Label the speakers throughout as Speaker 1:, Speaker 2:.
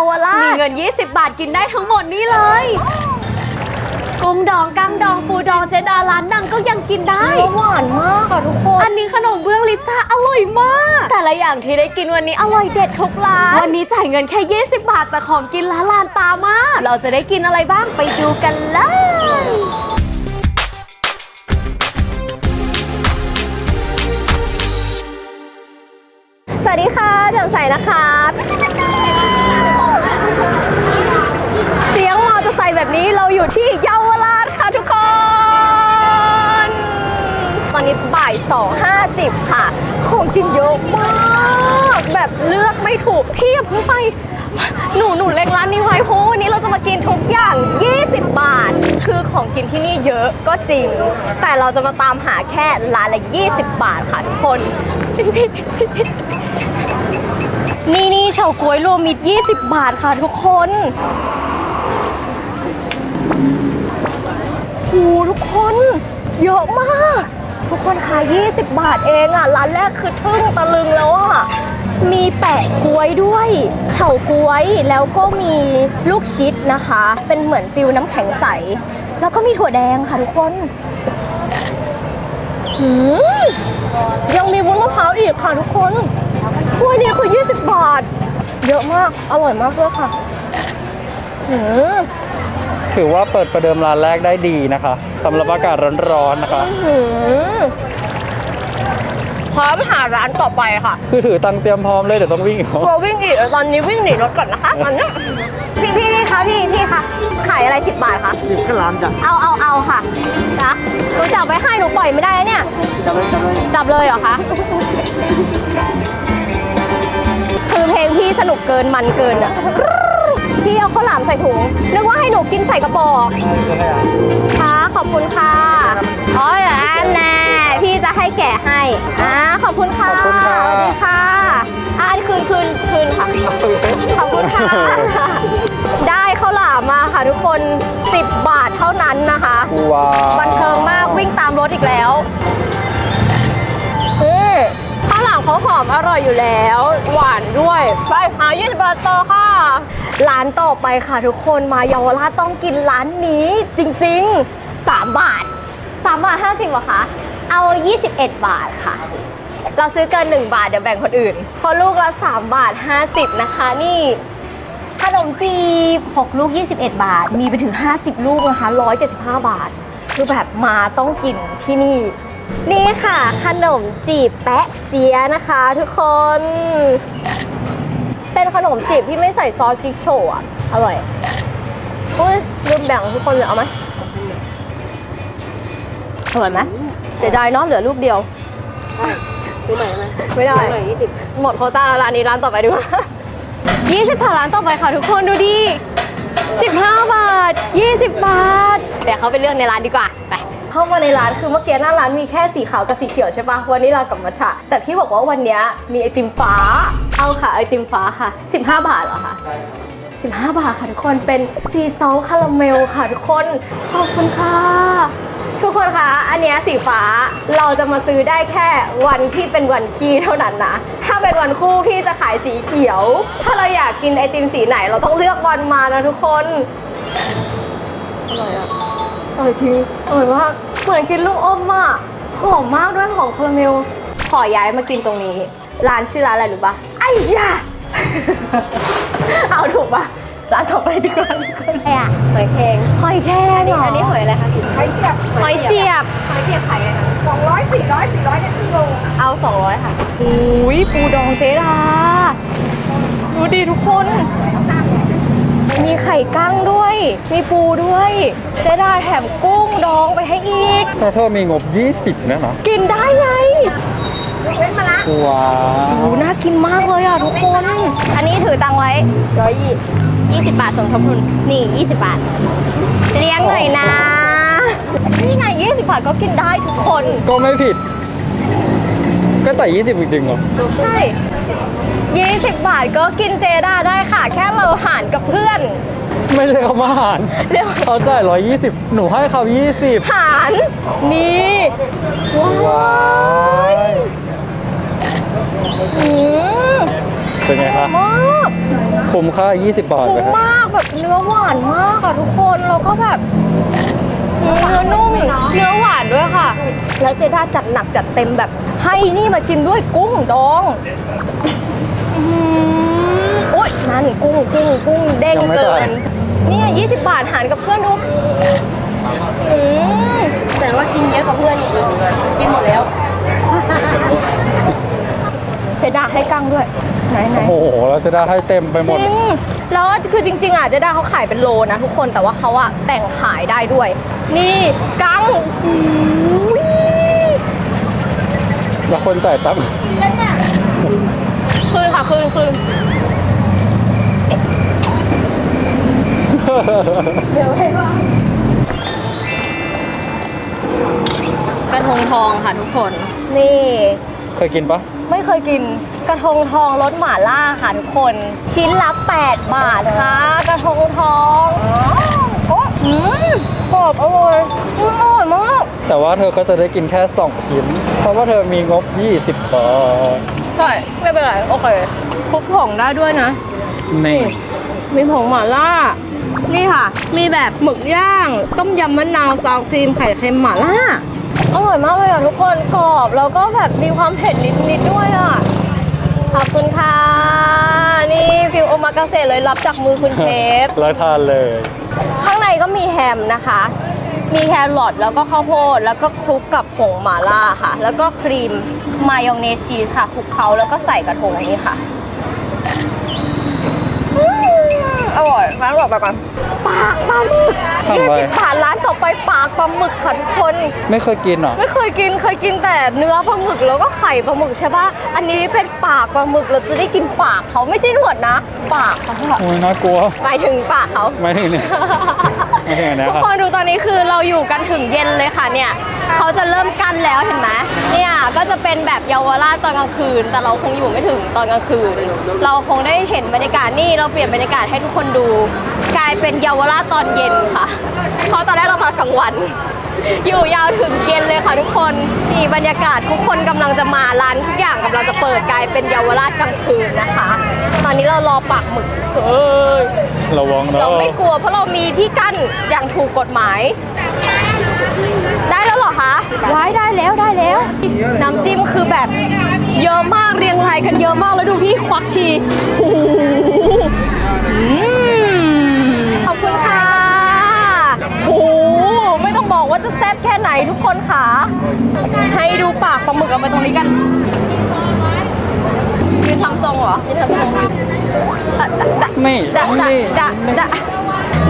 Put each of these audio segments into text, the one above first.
Speaker 1: าวราชมีเงิน 20 บาทกินได้ทั้งหมดนี้เลยกุ้งดองกังดองปูดองเจดาร้านดังก็ยังกินได้
Speaker 2: หวานมากค่ะทุกคน
Speaker 1: อันนี้ขนมเบื้องลิซ่าอร่อยมาก แต่ละอย่างที่ได้กินวันนี้อร่อยเด็ดทุกร้าน วันนี้จ่ายเงินแค่ 20 บาท แต่ของกินล้านลานตามาก เราจะได้กินอะไรบ้างไปดูกันเลยสวัสดีค่ะแจ่มใสนะคะ อร์ไซค์แบบนี้เราอยู่ที่เยาวราชค่ะทุกคน ตอนนี้บ่าย2.50 ค่ะ ของกินเยอะมาก แบบเลือกไม่ถูกพี่อย่าเพิ่งไป หนูหนูเล็งร้านนี้ไว้เพราะวันนี้เราจะมากินทุกอย่าง 20 บาท คือของกินที่นี่เยอะก็จริง แต่เราจะมาตามหาแค่ร้านละ 20 บาทค่ะทุกคนนี่นี่เฉาก๊วยรวมมิตร 20 บาทค่ะทุกคน โหทุกคนเยอะมาก ทุกคนคะ20 บาทเองอะ ร้านแรกคือทึ่งตะลึงแล้วอะ มีแปะกล้วยด้วยเฉาก๊วยแล้วก็มีลูกชิดนะคะ เป็นเหมือนฟิลน้ำแข็งใส แล้วก็มีถั่วแดงค่ะทุกคนหืมยังมีวุ้นมะพร้าวอีกค่ะทุกคนถ้วยนี้คือ 20 บาท เยอะมาก อร่อยมากด้วยค่ะหืม
Speaker 3: ถือว่าเปิดประเดิมร้านแรกได้ดีนะคะสำหรับอากาศร้อนๆนะคะ
Speaker 1: หืมพร้อมหาร้านต่อไปค่ะ
Speaker 3: คือถือตังค์เตรียมพร้อมเลยเดี๋ยวต้องวิ่งอีก
Speaker 1: กลัววิ่งอีกตอนนี้วิ่งหนีรถก่อนนะคะตอนนี้พี่พี่พี่คะพี่พี่คะขายอะไร10บาทคะ
Speaker 3: สิบข้าวหลามจ้ะ
Speaker 1: เอาเอาเอาค่ะนะหนูจับไว้ให้หนูปล่อยไม่ได้นะเนี่ย
Speaker 3: จะไม่จะไม่
Speaker 1: จับเลยเหรอคะคือเพลงพี่สนุกเกินมันเกินอะ พี่เอาข้าวหลามใส่ถุง นึกว่าให้หนูกินใส่กระบอกค่ะขอบคุณค่ะอ๋อเดี๋ยวอันแน่พี่จะให้แกะให้อ่าขอบคุณค่ะ
Speaker 3: ขอบคุณค่ะ
Speaker 1: สวัสดีค่ะอ่าคืนคืนคืนค่ะ ขอบคุณค่ะ ได้ข้าวหลามมาค่ะทุกคน 10 บาทเท่านั้นนะคะ
Speaker 3: ว้าว
Speaker 1: บันเทิงมากวิ่งตามรถอีกแล้วนี่ข้ามเขาหอมอร่อยอยู่แล้ว หวานด้วยไปหา20บาทต่อค่ะ ร้านต่อไปค่ะทุกคนมาเยาวราชต้องกินร้านนี้จริงๆ 3 บาท 3 บาท 50เหรอคะเอา 21 บาทค่ะ เราซื้อเกิน 1 บาทเดี๋ยวแบ่งคนอื่นพราะลูกละ 3 บาท 50 นะคะนี่ขนมจีบ 6 ลูก 21 บาท มีไปถึง 50 ลูกนะคะ 175 บาท คือแบบมาต้องกินที่นี่ นี่ค่ะ ขนมจีบแปะเสียนะคะทุกคน เป็นขนมจีบที่ไม่ใส่ซอสชิคโชว์อะอร่อยอุ้ยลืมแบ่งทุกคนเลยเอาไหมอร่อยไหมเสียดายเนาะเหลือลูกเดียว
Speaker 2: ซื้อใหม่ไหม
Speaker 1: ไม่ได้
Speaker 2: ซื้อใหม่ยี่สิบ
Speaker 1: หมดโควต้าแล้วร้านนี้ร้านต่อไปดีกว่า20บาทร้านต่อไปค่ะทุกคนดูดิ15บาท20บาทเดี๋ยวเขาไปเลือกในร้านดีกว่าไป เข้ามาในร้านคือเมื่อกี้หน้าร้านมีแค่สีขาวกับสีเขียวใช่ปะวันนี้เรากับมัชฉะแต่พี่บอกว่าวันนี้มีไอติมฟ้า เอาค่ะไอติมฟ้าค่ะ 15 บาทเหรอคะ15 บาทค่ะทุกคนเป็นซีซอลคาราเมลค่ะทุกคนขอบคุณค่ะ ทุกคนคะอันเนี้ยสีฟ้าเราจะมาซื้อได้แค่วันที่เป็นวันคีเท่านั้นนะ ถ้าเป็นวันคู่พี่จะขายสีเขียว ถ้าเราอยากกินไอติมสีไหนเราต้องเลือกวันมานะทุกคนอร่อยอะ ร่อยจริงอร่อยมากเหมือนกินลูกอมอะหอมมากด้วยหอมคาราเมล ขอย้ายมากินตรงนี้ ร้านชื่อร้านอะไรรู้ปะไอ้ยา เอาถูกปะร้านต่อไปดีกว่าทุกคน
Speaker 2: อะไรอะหอยแครง
Speaker 1: หอยแครง
Speaker 2: อันนี้
Speaker 1: เหร
Speaker 2: อันนี้หอยอะไรคะพี่
Speaker 4: หอยเสียบ
Speaker 1: หอยเสียบ
Speaker 2: หอยเสียบขายอะไรคะ
Speaker 4: สองร้อยสี่ร้อยสี่ร้อยเนี่ยครึ่งโล
Speaker 2: เอาสองร้อยค่ะ
Speaker 1: อุ้ยปูดองเจดาดูดิทุกคน มีไข่กั้งด้วย มีปูด้วยเจดาแถมกุ้งดองไปให้อีก
Speaker 3: ถ้าเธอมีงบ 20 นะนะ
Speaker 1: กินได้ไง
Speaker 4: ยกเว้นมาละ
Speaker 3: ว้า
Speaker 1: โอ้
Speaker 3: ว
Speaker 1: โหน่ากินมากเลยอะทุกคน อันนี้ถือตังค์ไว้ร้อยยี่ยี่สิบบาทสมทบทุนนี่ยี่สิบบาท เลี้ยงหน่อยนะ นี่ไงยี่สิบบาทก็กินได้ทุกคน
Speaker 3: ก็ไม่ผิด ก็แต่20จริงๆเหรอ
Speaker 1: ใช่ยี่สิบบาทก็กินเจดาได้ค่ะ แค่เราหารกับเพื่อน
Speaker 3: ไม่ใช่เขามาหาร
Speaker 1: เรียก
Speaker 3: เขาจ่าย120หนูให้เขา20
Speaker 1: หารนี่ว้ายอืม
Speaker 3: เป็นไงคะ
Speaker 1: มาก
Speaker 3: คุ้มค่า 20 บาท
Speaker 1: คุ้
Speaker 3: เลย
Speaker 1: ม
Speaker 3: ครับ
Speaker 1: มากแบบเนื้อหวานมากอะทุกคนแล้วก็แบบ เนื้อนุ่ม เนื้อหวานด้วยค่ะ แล้วเจด้าจัดหนักจัดเต็มแบบ ให้นี่มาชิมด้วยกุ้งดองอื้อหือโอ๊ยนั่นกุ้งกุ้งกุ้งเด้ง
Speaker 3: ยังไม่
Speaker 1: เกิ
Speaker 3: จ่าย
Speaker 1: นเนี่ย20 บาทหารกับเพื่อนดูอืม
Speaker 2: แต่ว่ากินเยอะกว่าเพื่อนอีก กินหมดแล้ว
Speaker 1: เจด้าให้กั้งด้วย ไหนไหน
Speaker 3: โอ้โหแล้วจะได้ให้เต็มไปหมด
Speaker 1: จริง แล้วคือจริง ๆ อะเจด้าเขาขายเป็นโลนะทุกคนแต่ว่าเขาอะแต่งขายได้ด้วย นี่กังอุ้ย
Speaker 3: แล้วคนจ่ายตังค์
Speaker 1: คืนค่ะคืนคืนเดี๋ยวให้ว่ากระทงทองค่ะทุกคน นี่
Speaker 3: เคยกินปะ
Speaker 1: ไม่เคยกินกระทงทองรสหม่าล่าค่ะทุกคน ชิ้นละ 8 บาทค่ะ กระทงทองโอ้อืมกรอบอร่อยอืมอร่อยมาก
Speaker 3: แต่ว่าเธอก็จะได้กินแค่ 2 ชิ้น เพราะว่าเธอมีงบ 20 บาท
Speaker 1: ใช่ไม่เป็นไรโอเคคลุกผงได้ด้วยนะ
Speaker 3: นี่
Speaker 1: มีผงหม่าล่า นี่ค่ะ มีแบบหมึกย่าง ต้มยำมะนาวซาวครีมไข่เค็มหม่าล่า อร่อยมากเลยอะทุกคนกรอบแล้วก็แบบมีความเผ็ดนิดๆด้วยอะขอบคุณค่ะ นี่ฟิวโอมากาเสะเลยรับจากมือคุณเชฟ
Speaker 3: แล้วทานเลย
Speaker 1: ข้างในก็มีแฮมนะคะ มีแครอทแล้วก็ข้าวโพดแล้วก็คลุกกับผงหม่าล่าค่ะ แล้วก็ครีมมายองเนสชีสค่ะคลุกเคล้าแล้วก็ใส่กระทงนี้ค่ะ อร่อยร้านบอกไปก่อนปากปลาหมึก
Speaker 3: ทำ
Speaker 1: ยี่
Speaker 3: ไม
Speaker 1: สิบบาทร้านต่อไปปากปลาหมึกค่ะทุกคน
Speaker 3: ไม่เคยกินเหรอ
Speaker 1: ไม่เคยกินเคยกินแต่เนื้อปลาหมึกแล้วก็ไข่ปลาหมึกใช่ปะอันนี้เป็นปากปลาหมึกเราจะได้กินปากเขาไม่ใช่หนวดนะ ปากเขาอะ
Speaker 3: โอ้ยน่ากลัว
Speaker 1: หมายถึงปากเขา
Speaker 3: ไม่ถึงเนี่ยไม่ถึง นะ
Speaker 1: ทุก
Speaker 3: ค
Speaker 1: นดูตอนนี้คือเราอยู่กันถึงเย็นเลยค่ะเนี่ยเขาจะเริ่มกั้นแล้วเห็นไหมเนี่ยก็จะเป็นแบบเยาวราชตอนกลางคืน แต่เราคงอยู่ไม่ถึงตอนกลางคืน เราคงได้เห็นบรรยากาศนี่เราเปลี่ยนบรรยากาศให้ทุกคนดู กลายเป็นเยาวราชตอนเย็นค่ะเพราะตอนแรกเรามากลางวัน อยู่ยาวถึงเย็นเลยค่ะทุกคนนี่บรรยากาศทุกคนกำลังจะมาร้านทุกอย่างกำลังจะเปิดกลายเป็นเยาวราชกลางคืนนะคะ ตอนนี้เรารอปักหมึกเอ้ย
Speaker 3: ระวังนะ
Speaker 1: เราไม่กลัวเพราะเรามีที่กั้นอย่างถูกกฎหมาย ได้แล้วเหรอคะว้ายได้แล้วได้แล้ว น้ำจิ้มคือแบบเยอะมากเรียงรายกันเยอะมากแล้วดูพี่ควักทีโอ้โหอืมขอบคุณค่ะโอ้โหไม่ต้องบอกว่าจะแซ่บแค่ไหนทุกคนค่ะ ให้ดูปากปลาหมึกเราไปตรงนี้กันยืนทำทรงเหรอยืนทำทรง อะอะอะ
Speaker 3: นี่
Speaker 1: ดะดะ
Speaker 3: นี่
Speaker 1: ดะดะ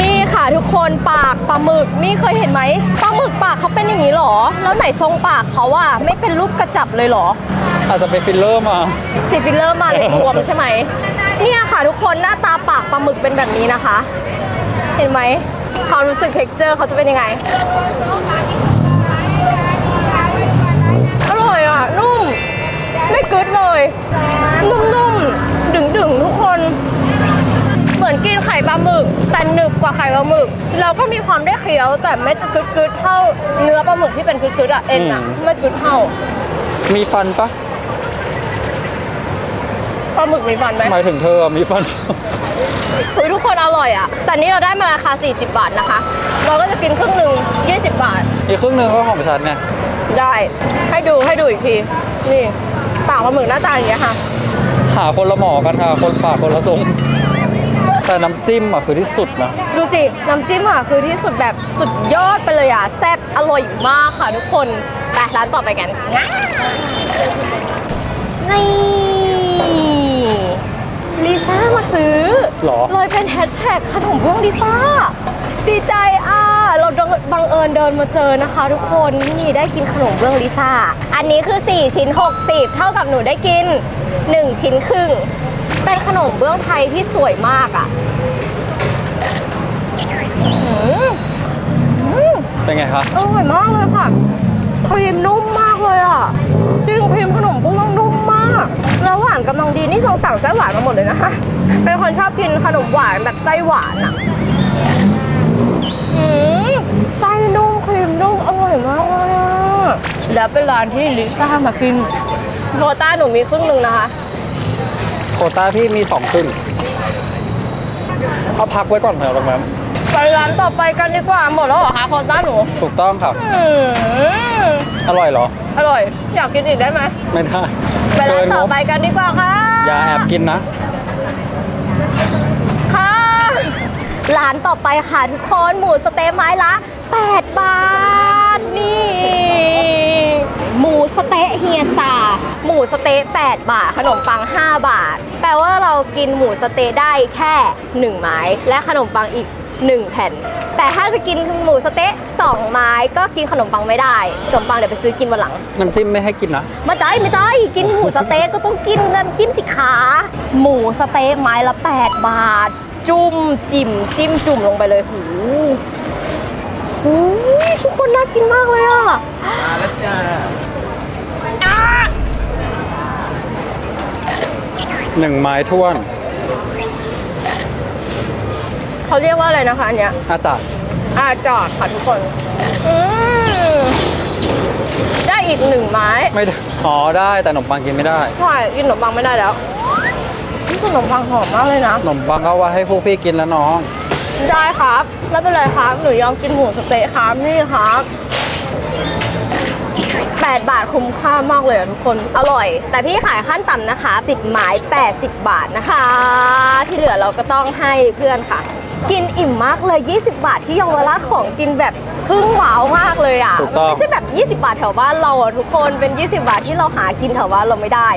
Speaker 1: นี่ค่ะทุกคนปากปลาหมึกนี่เคยเห็นไหมปลาหมึกปากเขาเป็นอย่างนี้เหรอ แล้วไหนทรงปากเขาอะไม่เป็นรูปกระจับเลยเหรอ
Speaker 3: อาจจะเป็นฟิลเลอร์มา
Speaker 1: ฉีดฟิลเลอร์มาเลยบวมใช่ไหมเนี่ยค่ะทุกคนหน้าตาปากปลาหมึกเป็นแบบนี้นะคะ เห็นไหมความรู้สึกเท็กเจอร์เขาจะเป็นยังไงอร่อยอะนุ่มไม่กึดเลยนุ่มๆ ดึงๆทุกคน เหมือนกินไข่ปลาหมึกแต่หนึบกว่าไข่ปลาหมึกแล้วก็มีความได้เคี้ยวแต่ไม่กึดกึดๆเท่าเนื้อปลาหมึกที่เป็นกึดกึดๆอะเอ็นอะ
Speaker 3: อืม
Speaker 1: ไม่กึดเท่า
Speaker 3: มีฟันปะ
Speaker 1: ปลาหมึกมีฟันไหม
Speaker 3: หมายถึงเธอมีฟัน
Speaker 1: เฮ้ยทุกคนอร่อยอะแต่นี่เราได้มาราคา 40 บาทนะคะ เราก็จะกินครึ่งหนึ่ง20 บาท
Speaker 3: อีกครึ่งหนึ่งก็ของฉันเนี่ย
Speaker 1: ได้ให้ดูให้ดูอีกที นี่ปากปลาหมึกหน้าตาอย่างเงี้ยค่ะ
Speaker 3: หาคนละหมอกันค่ะ คนปากคนละทรง แต่น้ำจิ้มอะคือที่สุดนะ
Speaker 1: ดูสิ น้ำจิ้มอะ คือที่สุดแบบสุดยอดไปเลยอะ แซ่บอร่อยมากค่ะทุกคนไปร้านต่อไปกันนี่ลิซ่ามาซื้อ
Speaker 3: หรอ
Speaker 1: เลยเป็นแฮชแท็กขนมเบื้องลิซ่า ดีใจอะ เราบังเอิญเดินมาเจอนะคะ ทุกคนนี่ได้กินขนมเบื้องลิซ่า อันนี้คือ 4 ชิ้น 60 เท่ากับหนูได้กิน 1 ชิ้นครึ่ง เป็นขนมเบื้องไทยที่สวยมากอะอืมอืม
Speaker 3: เป็นไงคะ
Speaker 1: อร่อยมากเลยค่ะ ครีมนุ่มมากเลยอะ จริงครีมขนมปุ้งนุ่มมาก แล้วหวานกำลังดีนี่ทรงสั่งไส้หวานมาหมดเลยนะคะ เป็นคนชอบกินขนมหวานแบบไส้หวานอะอืมไส้นุ่มครีมนุ่มอร่อยมากเลยอะ แล้วเป็นร้านที่ลิซ่ามากิน โคต้าหนูมีครึ่งหนึ่งนะคะ
Speaker 3: โควต้าพี่มีสองครึ่งเขาพักไว้ก่อนเถอะตรงนั้น
Speaker 1: ไปร้านต่อไปกันดีกว่าหมดแล้วเหรอคะโคต้าหนู
Speaker 3: ถูกต้องครับ
Speaker 1: อืม
Speaker 3: อร่อยเหรอ
Speaker 1: อร่อย อยากกินอีกได้ไหม
Speaker 3: ไม่ได้
Speaker 1: ไปร้าน
Speaker 3: เกิน
Speaker 1: ต่
Speaker 3: ง
Speaker 1: อบไปกันดีกว่าค่ะ
Speaker 3: อย่าแอบกินนะ
Speaker 1: ค่ะร้านต่อไปค่ะทุกคนหมูสะเต๊ะไม้ละ 8 บาท นี่ หมูสะเต๊ะเฮียซาห มูสะเต๊ะ8 บาท ขนมปัง 5 บาท แปลว่าเรากินหมูสะเต๊ะได้แค่ 1 ไม้ และขนมปังอีก 1 แผ่น แต่ถ้าจะกินหมูสะเต๊ะ2ไม้ก็กินขนมปังไม่ได้ ขนมปังเดี๋ยวไปซื้อกินวันหลัง
Speaker 3: น้ำจิ้มไม่ให้กินนะ
Speaker 1: ไม่ได้ไม่ได้กินหมูสะเต๊ะก็ต้องกินน้ำจิ้มสิขาหมูสะเต๊ะไม้ละ 8 บาท จุ่มจิ้มจิ้มจุ่มลงไปเลยหูหูยทุกคนน่ากินมากเลยอะ
Speaker 5: มาแล้วจ้า
Speaker 3: หนึ่งไม้ท้วน
Speaker 1: เขาเรียกว่าอะไรนะคะอันเนี้ย
Speaker 3: อาจารย์
Speaker 1: อาจอดค่ะทุกคนอืมได้อีกหนึ่งไม้
Speaker 3: ไม่ได้อ๋อได้แต่ขนมปังกินไม่ได้
Speaker 1: ใช่ กินขนมปังไม่ได้แล้วนี่ขนมปังหอมมากเลยนะ
Speaker 3: ขนมปังก็ว่าให้พวกพี่กินแล้วน้อง
Speaker 1: ได้ครับ ไม่เป็นไรครับ หนูยอมกินหมูสะเต๊ะครับ นี่ครับ 8 บาทคุ้มค่ามากเลยอะทุกคน อร่อย แต่พี่ขายขั้นต่ำนะคะ 10ไม้80 บาทนะคะ ที่เหลือเราก็ต้องให้เพื่อนค่ะ กินอิ่มมากเลย 20 บาทที่เยาวราชของกินแบบครึ่งว้าวมากเลยอะ
Speaker 3: ถูกต้อง
Speaker 1: ไม่ใช่แบบ 20 บาทแถวบ้านเราอะทุกคนเป็น 20 บาทที่เราหากินแถวบ้านเราไม่ได้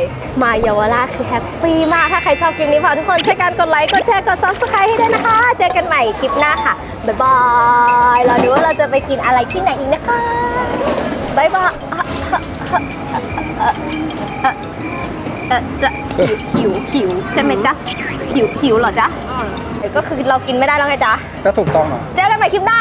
Speaker 1: มาเยาวราชคือแฮปปี้มาก ถ้าใครชอบคลิปนี้ฝากทุกคนช่วยกันกดไลค์กดแชร์กด subscribe ให้ด้วยนะคะ เจอกันใหม่คลิปหน้าค่ะบ๊ายบายรอดูว่าเราจะไปกินอะไรที่ไหนอีกนะคะ บ๊ายบายเออจะหิวหิวหิวใช่ไหมจ๊ะหิวหิวเหรอจ๊ะก็คือเรากินไม่ได้แล้วไงจ๊ะ
Speaker 3: ก็ถูกต้องอะ
Speaker 1: เจอกันใหม่คลิปหน้า